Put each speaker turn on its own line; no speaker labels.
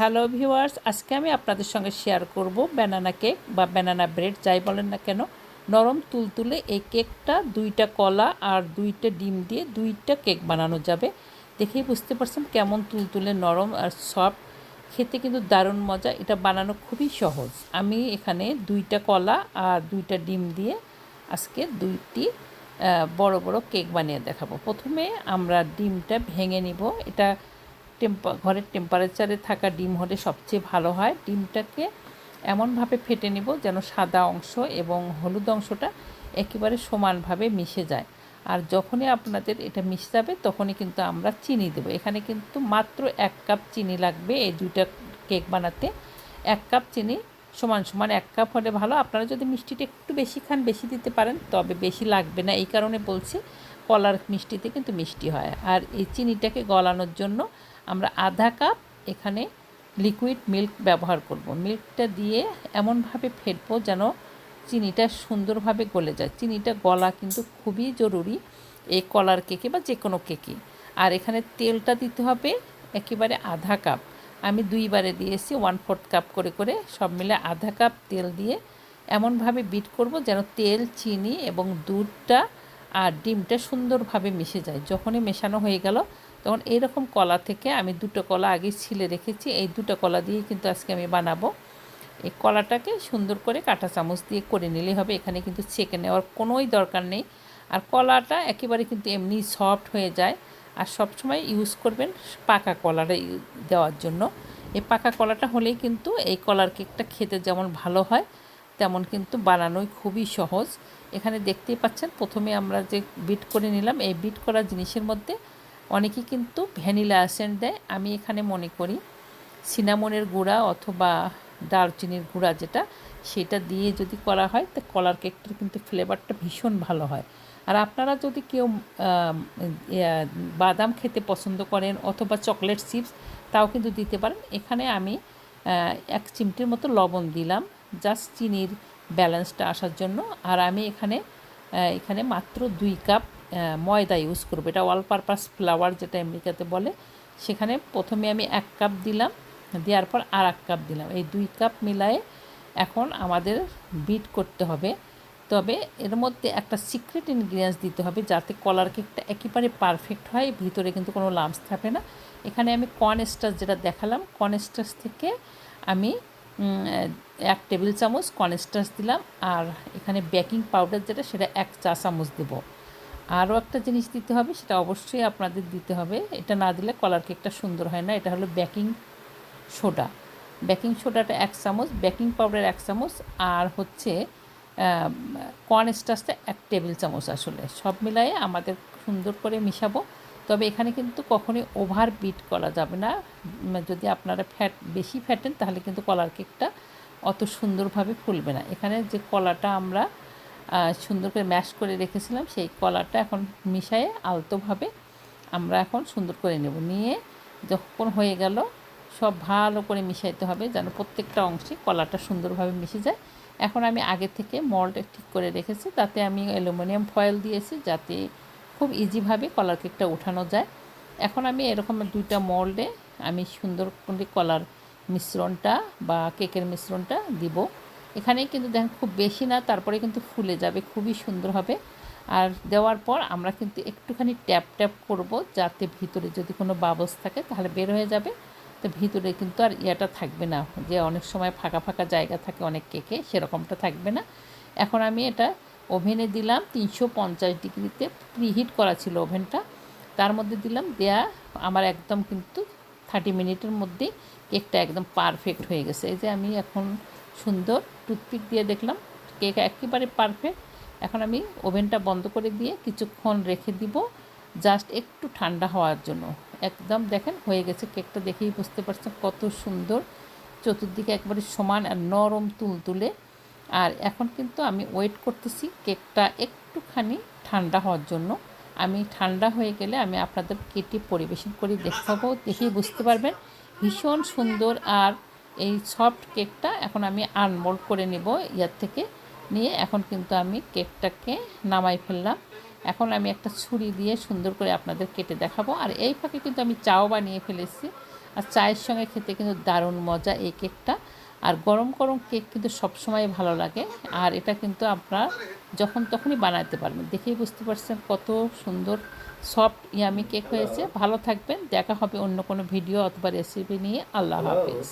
Hello viewers আজকে আমি আপনাদের সঙ্গে শেয়ার করব ব্যানানা কেক বা ব্যানানা ব্রেড যাই বলেন না কেন। নরম তুলতুলে এই কেকটা দুইটা কলা আর দুইটা ডিম দিয়ে দুইটা কেক বানানো যাবে। দেখেই বুঝতে পারছেন কেমন তুলতুলে নরম আর সফট খেতে কিন্তু দারুণ মজা। এটা বানানো খুবই সহজ। আমি এখানে দুইটা কলা আর দুইটা ডিম দিয়ে আজকে দুইটি বড় বড় কেক বানিয়ে দেখাবো। প্রথমে আমরা ডিমটা ভেঙে নিব। এটা টেম্পা ঘরের টেম্পারেচারে থাকা ডিম হলে সবচেয়ে ভালো হয়। ডিমটাকে এমনভাবে ফেটে নিব যেন সাদা অংশ এবং হলুদ অংশটা একেবারে সমানভাবে মিশে যায়। আর যখনই আপনাদের এটা মিশে যাবে তখনই কিন্তু আমরা চিনি দেবো। এখানে কিন্তু মাত্র এক কাপ চিনি লাগবে এই দুইটা কেক বানাতে। এক কাপ চিনি সমান সমান এক কাপ হলে ভালো। আপনারা যদি মিষ্টিটা একটু বেশি খান, বেশি দিতে পারেন, তবে বেশি লাগবে না। এই কারণে বলছি, কলার মিষ্টিতে কিন্তু মিষ্টি হয়। আর এই চিনিটাকে গলানোর জন্য আমরা আধা কাপ এখানে লিকুইড মিল্ক ব্যবহার করব। মিল্কটা দিয়ে এমনভাবে ফেটবো যেন চিনিটা সুন্দরভাবে গলে যায়। চিনিটা গলা কিন্তু খুবই জরুরি এই কলার কেকে বা যে কোনো কেকে। আর এখানে তেলটা দিতে হবে একেবারে আধা কাপ। আমি দুইবারে দিয়েছি ওয়ান ফোর্থ কাপ করে করে সব মিলে আধা কাপ তেল দিয়ে এমনভাবে বিট করব যেন তেল, চিনি এবং দুধটা আর ডিমটা সুন্দরভাবে মিশে যায়। যখনই মেশানো হয়ে গেল তখন এইরকম কলা থেকে আমি দুটো কলা আগে ছিলে রেখেছি। এই দুটো কলা দিয়ে কিন্তু আজকে আমি বানাবো। এই কলাটাকে সুন্দর করে কাঁটা চামচ দিয়ে করে নিলেই হবে। এখানে কিন্তু ছেঁকে নেওয়ার কোনোই দরকার নেই। আর কলাটা একেবারে কিন্তু এমনি সফট হয়ে যায়। আর সবসময় ইউজ করবেন পাকা কলাটা দেওয়ার জন্য। এই পাকা কলাটা হলেই কিন্তু এই কলার কেকটা খেতে যেমন ভালো হয়, তেমন কিন্তু বানানোই খুবই সহজ। এখানে দেখতেই পাচ্ছেন, প্রথমে আমরা যে বিট করে নিলাম। এই বিট করা জিনিসের মধ্যে অনেকেই কিন্তু ভ্যানিলা অ্যাসেন্ট দেয়। আমি এখানে মনে করি সিনামনের গুঁড়া অথবা দারচিনির গুঁড়া যেটা, সেটা দিয়ে যদি করা হয়, তো কলার কেকটার কিন্তু ফ্লেভারটা ভীষণ ভালো হয়। আর আপনারা যদি কেউ বাদাম খেতে পছন্দ করেন অথবা চকলেট চিপস, তাও কিন্তু দিতে পারেন। এখানে আমি এক চিমটির মতো লবণ দিলাম, জাস্ট চিনির ব্যালেন্সটা আসার জন্য। আর আমি এখানে এখানে মাত্র দুই কাপ ময়দা ইউজ করব। এটা অল পারপাস ফ্লাওয়ার যেটা আমেরিকাতে বলে, সেখানে প্রথমে আমি এক কাপ দিলাম, দেওয়ার পর আর এক কাপ দিলাম। এই দুই কাপ মিলায়ে এখন আমাদের বিট করতে হবে। তবে এর মধ্যে একটা সিক্রেট ইনগ্রিডিয়েন্টস দিতে হবে, যাতে কলার কেকটা একেবারে পারফেক্ট হয়, ভিতরে কিন্তু কোনো লাম্পস থাকে না। এখানে আমি কর্ন স্টার্চ যেটা দেখালাম কর্ন স্টার্চ থেকে আমি এক টেবিল চামচ কর্ন স্টার্চ দিলাম, আর এখানে বেকিং পাউডার যেটা, সেটা এক চা চামচ দেবো। আরও একটা জিনিস দিতে হবে, সেটা অবশ্যই আপনাদের দিতে হবে। এটা না দিলে কলার কেকটা সুন্দর হয় না। এটা হলো বেকিং সোডা। বেকিং সোডাটা এক চামচ, বেকিং পাউডার এক চামচ, আর হচ্ছে কর্ন স্টার্চটা এক টেবিল চামচ আসলে। সব মিলায়ে আমাদের সুন্দর করে মিশাবো। তবে এখানে কিন্তু কখনোই ওভার বিট করা যাবে না। যদি আপনারা ফ্যাট, বেশি ফ্যাটেন, তাহলে কিন্তু কলার কেকটা অত সুন্দরভাবে ফুলবে না। এখানে যে কলাটা আমরা সুন্দর করে ম্যাশ করে রেখেছিলাম, সেই কলাটা এখন মিশায়ে আলতোভাবে আমরা এখন সুন্দর করে নেব। নিয়ে যখন হয়ে গেল, সব ভালো করে মিশাইতে হবে যেন প্রত্যেকটা অংশে কলাটা সুন্দরভাবে মিশে যায়। এখন আমি আগে থেকে মল্ট ঠিক করে রেখেছি, তাতে আমি অ্যালুমিনিয়াম ফয়েল দিয়েছি যাতে খুব ইজিভাবে কলার কেকটা উঠানো যায়। এখন আমি এরকম দুইটা মোল্ডে আমি সুন্দর করে কলার মিশ্রণটা বা কেকের মিশ্রণটা দিব। এখানে কিন্তু দেখেন খুব বেশি না, তারপরে কিন্তু ফুলে যাবে, খুবই সুন্দর হবে। আর দেওয়ার পর আমরা কিন্তু একটুখানি ট্যাপ ট্যাপ করব, যাতে ভিতরে যদি কোনো বাবলস থাকে তাহলে বের হয়ে যাবে। তো ভিতরে কিন্তু আর ইয়েটা থাকবে না, যে অনেক সময় ফাঁকা ফাঁকা জায়গা থাকে অনেক কেকে, সেরকমটা থাকবে না। এখন আমি এটা ওভেনে দিলাম, তিনশো পঞ্চাশ ডিগ্রিতে প্রিহিট করা ছিল ওভেনটা। তার মধ্যে দিলাম, দেয়া আমার একদম কিন্তু থার্টি মিনিটের মধ্যেই কেকটা একদম পারফেক্ট হয়ে গেছে। এই যে আমি এখন সুন্দর টুথপিক দিয়ে দেখলাম। কেক একেবারে পারফেক্ট এখন আমি ওভেনটা বন্ধ করে দিয়ে কিছুক্ষণ রেখে দিব। জাস্ট একটু ঠান্ডা হওয়ার জন্য। একদম দেখেন, হয়ে গেছে কেকটা দেখেই বুঝতে পারছেন কত সুন্দর। চতুর্দিকে একবারে সমান আর নরম তুলতুলে। আর এখন কিন্তু আমি ওয়েট করতেছি কেকটা একটুখানি ঠান্ডা হওয়ার জন্য। আমি ঠান্ডা হয়ে গেলে আমি আপনাদের কেটে পরিবেশন করে দেখাবো। দেখেই বুঝতে পারবেন ভীষণ সুন্দর আর এই সফট কেকটা এখন আমি আনমোল্ড করে নেব, ইয়ার থেকে। নিয়ে এখন কিন্তু আমি কেকটাকে নামাই ফেললাম। এখন আমি একটা ছুরি দিয়ে সুন্দর করে আপনাদের কেটে দেখাবো। আর এই ফাঁকে কিন্তু আমি চাও বানিয়ে ফেলেছি। আর চায়ের সঙ্গে খেতে কিন্তু দারুণ মজা এই কেকটা আর গরম গরম কেক কিন্তু সবসময় ভালো লাগে। আর এটা কিন্তু আপনার যখন তখনই বানাতে পারবেন। দেখেই বুঝতে পারছেন কত সুন্দর সফট ইয়ামি কেক হয়েছে। ভালো থাকবেন। দেখা হবে অন্য কোনো ভিডিও অথবা রেসিপি নিয়ে। আল্লাহ হাফেজ।